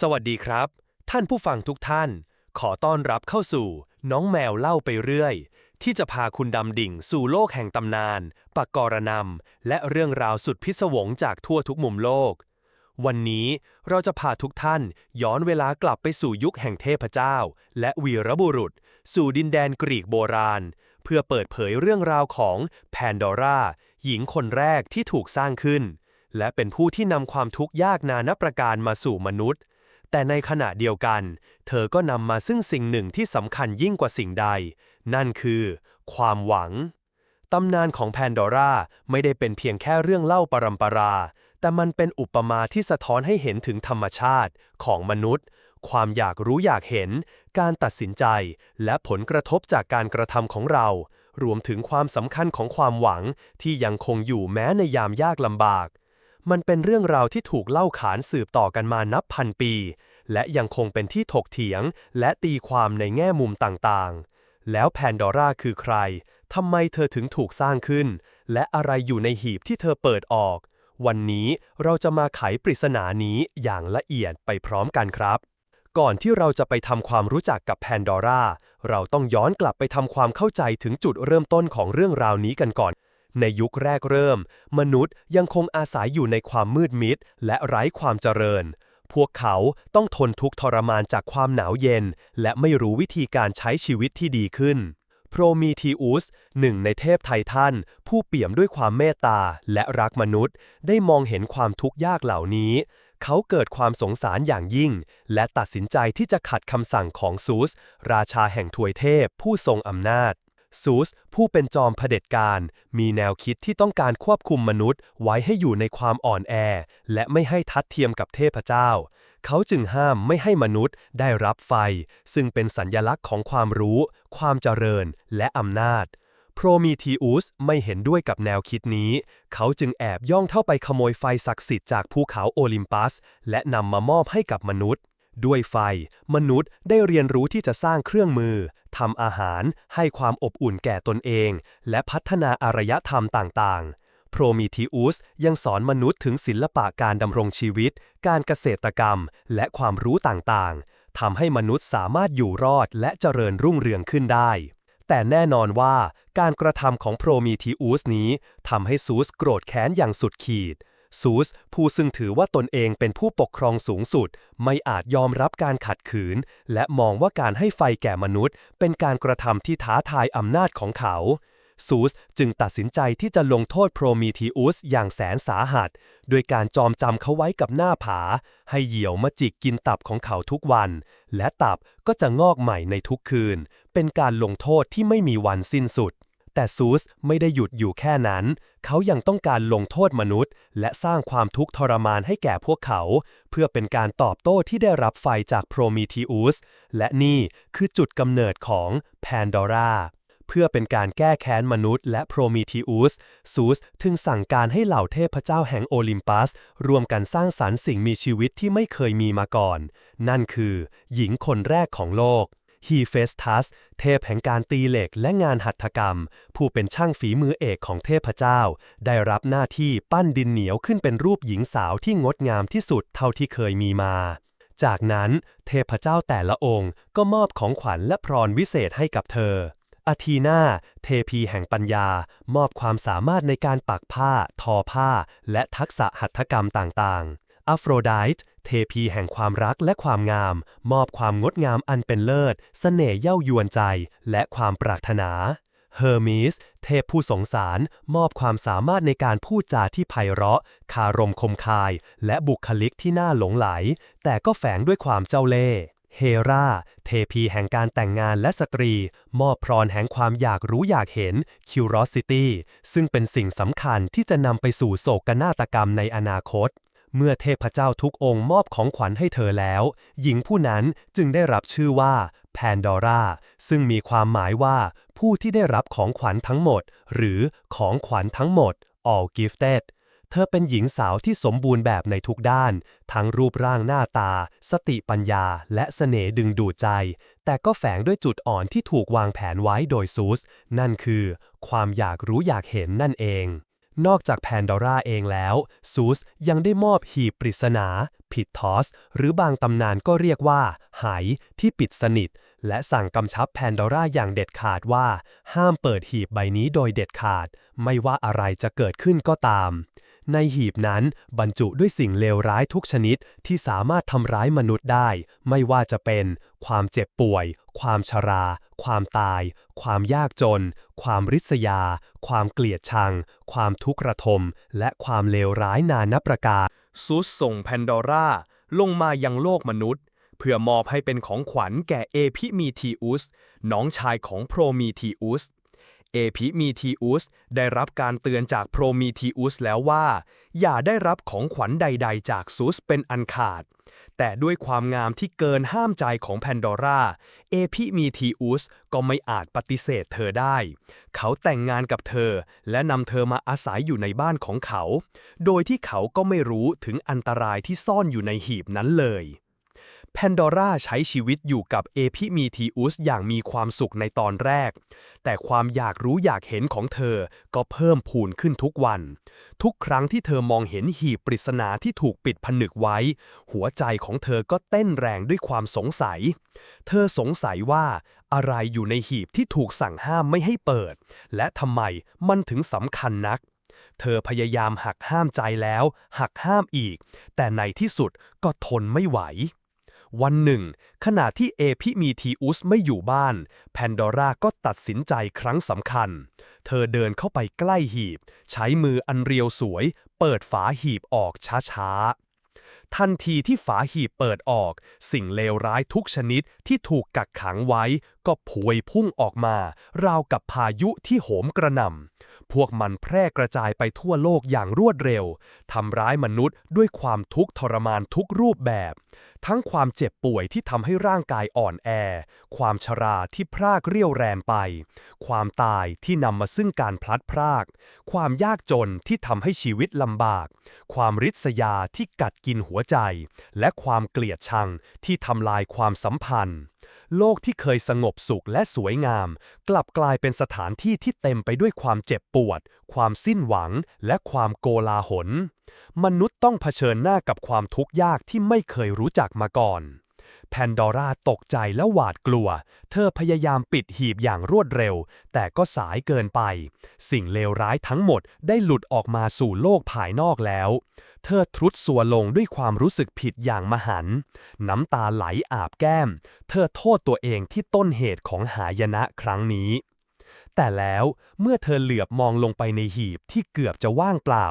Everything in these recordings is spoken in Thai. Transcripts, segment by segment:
สวัสดีครับ ท่านผู้ฟังทุกท่าน ขอต้อนรับเข้าสู่น้องแมวเล่าไปเรื่อย ที่จะพาคุณดำดิ่งสู่โลกแห่งตำนานปกรณำและเรื่องราวสุดพิศวงจากทั่วทุกมุมโลก วันนี้เราจะพาทุกท่านย้อนเวลากลับไปสู่ยุคแห่งเทพเจ้า และวีรบุรุษ สู่ดินแดนกรีกโบราณ เพื่อเปิดเผยเรื่องราวของแพนดอร่าหญิงคนแรกที่ถูกสร้างขึ้น และเป็นผู้ที่นำความทุกข์ยากนานับประการมาสู่มนุษย์ แต่ในขณะเดียวกัน เธอก็นำมาซึ่งสิ่งหนึ่งที่สำคัญยิ่งกว่าสิ่งใด นั่นคือ ความหวัง ตำนานของแพนดอร่าไม่ได้เป็นเพียงแค่เรื่องเล่าปรำปรา แต่มันเป็นอุปมาที่สะท้อนให้เห็นถึงธรรมชาติของมนุษย์ ความอยากรู้อยากเห็น การตัดสินใจ และผลกระทบจากการกระทำของเรา รวมถึงความสำคัญของความหวังที่ยังคงอยู่แม้ในยามยากลำบาก มันเป็นเรื่องราวที่ถูกเล่าขานสืบต่อกันมานับพันปี และยังคงเป็นที่ถกเถียง และตีความในแง่มุมต่างๆ แล้วแพนดอร่าคือใคร ทำไมเธอถึงถูกสร้างขึ้น และอะไรอยู่ในหีบที่เธอเปิดออก วันนี้เราจะมาไขปริศนานี้อย่างละเอียดไปพร้อมกันครับ ก่อนที่เราจะไปทำความรู้จักกับแพนดอร่า เราต้องย้อนกลับไปทำความเข้าใจถึงจุดเริ่มต้นของเรื่องราวนี้กันก่อน ในยุคแรกเริ่ม มนุษย์ยังคงอาศัยอยู่ในความมืดมิดและไร้ความเจริญ พวกเขาต้องทนทุกข์ทรมานจากความหนาวเย็น และไม่รู้วิธีการใช้ชีวิตที่ดีขึ้น โพรมีทีอุสหนึ่งในเทพไททันผู้เปี่ยมด้วยความเมตตาและรักมนุษย์ ได้มองเห็นความทุกข์ยากเหล่านี้ เขาเกิดความสงสารอย่างยิ่ง และตัดสินใจที่จะขัดคำสั่งของซูส ราชาแห่งทวยเทพผู้ทรงอำนาจ ซูส ผู้เป็นจอมเผด็จการ มีแนวคิดที่ต้องการควบคุมมนุษย์ ไว้ให้อยู่ในความอ่อนแอ และไม่ให้ทัดเทียมกับเทพเจ้า เขาจึงห้ามไม่ให้มนุษย์ได้รับไฟ ซึ่งเป็นสัญญลักษณ์ของความรู้ ความเจริญ และอำนาจโพรมีทีอุสไม่เห็นด้วยกับแนวคิดนี้ เขาจึงแอบย่องเข้าไปขโมยไฟศักดิ์สิทธิ์จากภูเขาโอลิมปัส และนำมามอบให้กับมนุษย์ ด้วยไฟ มนุษย์ได้เรียนรู้ที่จะสร้างเครื่องมือทำอาหาร ให้ความอบอุ่นแก่ตนเอง และพัฒนาอารยธรรมต่างๆ โพรมีทีอุสยังสอนมนุษย์ถึงศิลปะการดำรงชีวิต การเกษตรกรรม และความรู้ต่างๆทำให้มนุษย์สามารถอยู่รอดและเจริญรุ่งเรืองขึ้นได้แต่แน่นอนว่าการกระทำของโพรมีทีอุสนี้ทำให้ซูสโกรธแค้นอย่างสุดขีด ซูส ผู้ซึ่งถือว่าตนเองเป็นผู้ปกครองสูงสุด ไม่อาจยอมรับการขัดขืน และมองว่าการให้ไฟแก่มนุษย์ เป็นการกระทำที่ท้าทายอำนาจของเขาซูสจึงตัดสินใจที่จะลงโทษโพรมีทีอุสอย่างแสนสาหัส โดยการจอมจำเขาไว้กับหน้าผา ให้เหยี่ยวมาจิกกินตับของเขาทุกวัน และตับก็จะงอกใหม่ในทุกคืน เป็นการลงโทษที่ไม่มีวันสิ้นสุด แต่ซูสไม่ได้หยุดอยู่แค่นั้น เขายังต้องการลงโทษมนุษย์ และสร้างความทุกข์ทรมานให้แก่พวกเขา เพื่อเป็นการตอบโต้ที่ได้รับไฟจากโพรมีทีอุส และนี่คือจุดกำเนิดของแพนดอร่าเพื่อเป็นการแก้แค้นมนุษย์และโพรมีทีอุส ซูสถึงสั่งการให้เหล่าเทพเจ้าแห่งโอลิมปัส รวมกันสร้างสรรค์สิ่งมีชีวิตที่ไม่เคยมีมาก่อน นั่นคือ หญิงคนแรกของโลก ฮีเฟสทัส เทพแห่งการตีเหล็กและงานหัตถกรรม ผู้เป็นช่างฝีมือเอกของเทพเจ้า ได้รับหน้าที่ปั้นดินเหนียวขึ้นเป็นรูปหญิงสาวที่งดงามที่สุดเท่าที่เคยมีมา จากนั้นเทพเจ้าแต่ละองค์ก็มอบของขวัญและพรวิเศษให้กับเธออาทีนาเทพีแห่งปัญญา มอบความสามารถในการปักผ้า ทอผ้า และทักษะหัตถกรรมต่างๆอัฟโรไดต์ เทพีแห่งความรักและความงาม มอบความงดงามอันเป็นเลิศเสน่ห์เย้ายวนใจ และความปรารถนาเฮอร์มิสเทพผู้สงสาร มอบความสามารถในการพูดจาที่ไพเราะ คารมคมคาย และบุคลิกที่น่าหลงไหล แต่ก็แฝงด้วยความเจ้าเล่ห์เฮราเทพีแห่งการแต่งงานและสตรี มอบพรแห่งความอยากรู้อยากเห็น curiosity ซึ่งเป็นสิ่งสำคัญที่จะนำไปสู่โศกนาฏกรรมในอนาคต เมื่อเทพเจ้าทุกองค์มอบของขวัญให้เธอแล้ว หญิงผู้นั้นจึงได้รับชื่อว่าแพนดอร่าซึ่งมีความหมายว่าผู้ที่ได้รับของขวัญทั้งหมด หรือของขวัญทั้งหมด all gifted เธอเป็นหญิงสาวที่สมบูรณ์แบบในทุกด้าน ทั้งรูปร่างหน้าตา สติปัญญา และเสน่ห์ดึงดูดใจ แต่ก็แฝงด้วยจุดอ่อนที่ถูกวางแผนไว้โดยซูส นั่นคือ ความอยากรู้อยากเห็นนั่นเอง นอกจากแพนดอร่าเองแล้วซูสยังได้มอบหีบปริศนา ผิดทอส หรือบางตำนานก็เรียกว่า หายที่ปิดสนิท และสั่งกำชับแพนดอร่าอย่างเด็ดขาดว่า ห้ามเปิดหีบใบนี้โดยเด็ดขาด ไม่ว่าอะไรจะเกิดขึ้นก็ตาม ในหีบนั้นบรรจุด้วยสิ่งเลวร้ายทุกชนิดที่สามารถทำร้ายมนุษย์ได้ ไม่ว่าจะเป็น ความเจ็บป่วย ความชรา ความตาย ความยากจน ความริษยา ความเกลียดชัง ความทุกข์ระทม และความเลวร้ายนานับประการซุสส่งแพนดอร่าลงมายังโลกมนุษย์ เพื่อมอบให้เป็นของขวัญแก่เอพิมีทีอุสน้องชายของโพรมีทีอุส เอพิมีทีอุสได้รับการเตือนจากโพรมีทีอุสแล้วว่า อย่าได้รับของขวัญใด ๆ จากซุสเป็นอันขาด แต่ด้วยความงามที่เกินห้ามใจของแพนดอร่าเอพิมีทีอุสก็ไม่อาจปฏิเสธเธอได้ เขาแต่งงานกับเธอ และนำเธอมาอาศัยอยู่ในบ้านของเขา โดยที่เขาก็ไม่รู้ถึงอันตรายที่ซ่อนอยู่ในหีบนั้นเลย แพนดอร่าใช้ชีวิตอยู่กับเอพิมีทีอุสอย่างมีความสุขในตอนแรก แต่ความอยากรู้อยากเห็นของเธอก็เพิ่มพูนขึ้นทุกวัน ทุกครั้งที่เธอมองเห็นหีบปริศนาที่ถูกปิดผนึกไว้ หัวใจของเธอก็เต้นแรงด้วยความสงสัย เธอสงสัยว่าอะไรอยู่ในหีบที่ถูกสั่งห้ามไม่ให้เปิด และทำไมมันถึงสำคัญนักเธอพยายามหักห้ามใจแล้ว หักห้ามอีก แต่ในที่สุดก็ทนไม่ไหว วันหนึ่ง ขณะที่เอพิมีทีอุสไม่อยู่บ้าน แพนดอร่าก็ตัดสินใจครั้งสำคัญ เธอเดินเข้าไปใกล้หีบ ใช้มืออันเรียวสวย เปิดฝาหีบออกช้าๆ ทันทีที่ฝาหีบเปิดออก สิ่งเลวร้ายทุกชนิดที่ถูกกักขังไว้ ก็พวยพุ่งออกมา ราวกับพายุที่โหมกระหน่ำพวกมันแพร่กระจายไปทั่วโลกอย่างรวดเร็วทำร้ายมนุษย์ด้วยความทุกข์ทรมานทุกรูปแบบ ทั้งความเจ็บป่วยที่ทำให้ร่างกายอ่อนแอ ความชราที่พรากเรี่ยวแรงไป ความตายที่นำมาซึ่งการพลัดพราก ความยากจนที่ทำให้ชีวิตลำบาก ความริษยาที่กัดกินหัวใจ และความเกลียดชังที่ทำลายความสัมพันธ์ โลกที่เคยสงบสุขและสวยงาม กลับกลายเป็นสถานที่ที่เต็มไปด้วยความเจ็บปวด ความสิ้นหวัง และความโกลาหลมนุษย์ต้องเผชิญหน้ากับความทุกข์ยากที่ไม่เคยรู้จักมาก่อน แพนดอร่าตกใจและหวาดกลัว เธอพยายามปิดหีบอย่างรวดเร็ว แต่ก็สายเกินไป สิ่งเลวร้ายทั้งหมดได้หลุดออกมาสู่โลกภายนอกแล้ว เธอทรุดสัวลงด้วยความรู้สึกผิดอย่างมหัน น้ำตาไหลอาบแก้ม เธอโทษตัวเองที่ต้นเหตุของหายนะครั้งนี้ แต่แล้วเมื่อเธอเหลือบมองลงไปในหีบที่เกือบจะว่างเปล่า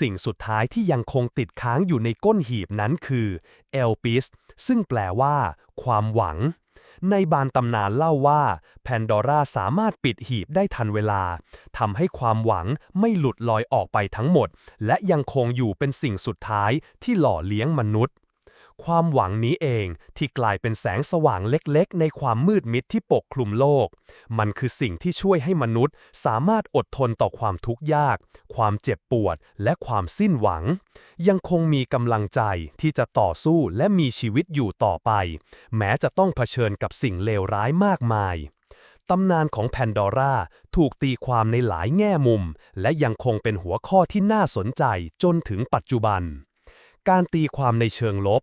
สิ่งสุดท้ายที่ยังคงติดค้างอยู่ในก้นหีบนั้นคือเอลปิสซึ่งแปลว่า ความหวัง ในบานตำนานเล่าว่า แพนดอร่าสามารถปิดหีบได้ทันเวลาทำให้ความหวังไม่หลุดลอยออกไปทั้งหมด และยังคงอยู่เป็นสิ่งสุดท้ายที่หล่อเลี้ยงมนุษย์ ความหวังนี้เองที่กลายเป็นแสงสว่างเล็กๆ ในความมืดมิดที่ปกคลุมโลก มันคือสิ่งที่ช่วยให้มนุษย์ สามารถอดทนต่อความทุกข์ยาก ความเจ็บปวด และความสิ้นหวัง ยังคงมีกำลังใจที่จะต่อสู้และมีชีวิตอยู่ต่อไป แม้จะต้องเผชิญกับสิ่งเลวร้ายมากมายตำนานของแพนดอร่าถูกตีความในหลายแง่มุม และยังคงเป็นหัวข้อที่น่าสนใจจนถึงปัจจุบัน การตีความในเชิงลบ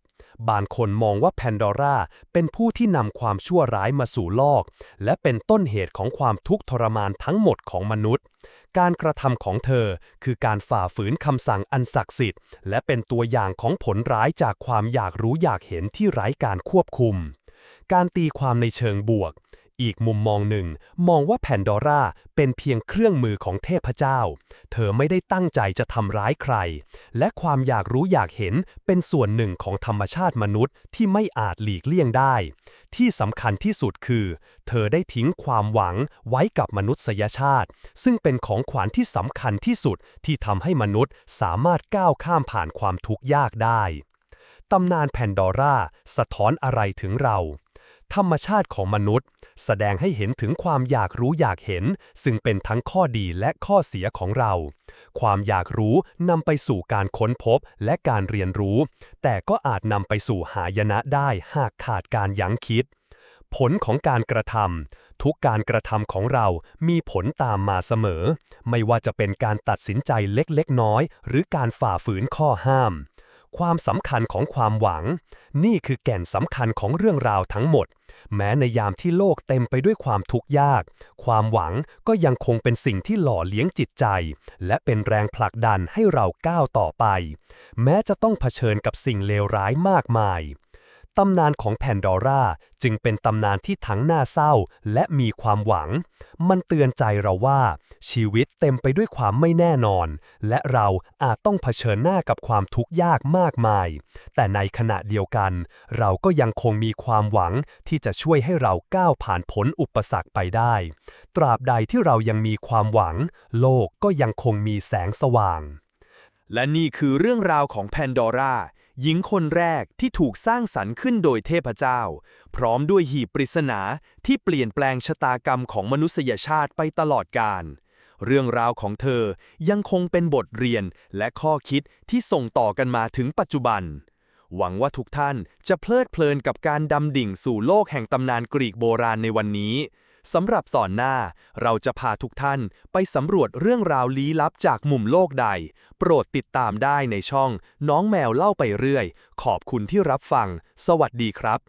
บางคนมองว่าแพนดอร่าเป็นผู้ที่นำความชั่วร้ายมาสู่โลก และเป็นต้นเหตุของความทุกข์ทรมานทั้งหมดของมนุษย์ การกระทำของเธอคือการฝ่าฝืนคำสั่งอันศักดิ์สิทธิ์ และเป็นตัวอย่างของผลร้ายจากความอยากรู้อยากเห็นที่ไร้การควบคุม การตีความในเชิงบวก อีกมุมมองหนึ่ง มองว่าแพนดอร่าเป็นเพียงเครื่องมือของเทพเจ้า เธอไม่ได้ตั้งใจจะทำร้ายใคร และความอยากรู้อยากเห็นเป็นส่วนหนึ่งของธรรมชาติมนุษย์ที่ไม่อาจหลีกเลี่ยงได้ ที่สำคัญที่สุดคือ เธอได้ทิ้งความหวังไว้กับมนุษยชาติ ซึ่งเป็นของขวัญที่สำคัญที่สุดที่ทำให้มนุษย์สามารถก้าวข้ามผ่านความทุกข์ยากได้ตำนานแพนดอร่าสะท้อนอะไรถึงเรา ธรรมชาติของมนุษย์ แสดงให้เห็นถึงความอยากรู้อยากเห็น ซึ่งเป็นทั้งข้อดีและข้อเสียของเรา ความอยากรู้นำไปสู่การค้นพบและการเรียนรู้ แต่ก็อาจนำไปสู่หายนะได้หากขาดการยั้งคิด ผลของการกระทำทุกการกระทำของเรามีผลตามมาเสมอ ไม่ว่าจะเป็นการตัดสินใจเล็กๆน้อย หรือการฝ่าฝืนข้อห้าม ความสำคัญของความหวัง นี่คือแก่นสำคัญของเรื่องราวทั้งหมด แม้ในยามที่โลกเต็มไปด้วยความทุกข์ยาก ความหวังก็ยังคงเป็นสิ่งที่หล่อเลี้ยงจิตใจ และเป็นแรงผลักดันให้เราก้าวต่อไป แม้จะต้องเผชิญกับสิ่งเลวร้ายมากมาย ตำนานของแพนดอร่าจึงเป็นตำนานที่ทั้งน่าเศร้าและมีความหวัง มันเตือนใจเราว่า ชีวิตเต็มไปด้วยความไม่แน่นอน และเราอาจต้องเผชิญหน้ากับความทุกข์ยากมากมาย แต่ในขณะเดียวกัน เราก็ยังคงมีความหวังที่จะช่วยให้เราก้าวผ่านพ้นอุปสรรคไปได้ ตราบใดที่เรายังมีความหวัง โลกก็ยังคงมีแสงสว่าง และนี่คือเรื่องราวของแพนดอร่า หญิงคนแรกที่ถูกสร้างสรรค์ขึ้นโดยเทพเจ้า พร้อมด้วยหีบปริศนาที่เปลี่ยนแปลงชะตากรรมของมนุษยชาติไปตลอดกาลเรื่องราวของเธอยังคงเป็นบทเรียนและข้อคิดที่ส่งต่อกันมาถึงปัจจุบัน หวังว่าทุกท่านจะเพลิดเพลินกับการดำดิ่งสู่โลกแห่งตำนานกรีกโบราณในวันนี้ สำหรับสอนหน้า เราจะพาทุกท่านไปสำรวจเรื่องราวลี้ลับจากมุมโลกใด โปรดติดตามได้ในช่อง น้องแมวเล่าไปเรื่อย ขอบคุณที่รับฟัง สวัสดีครับ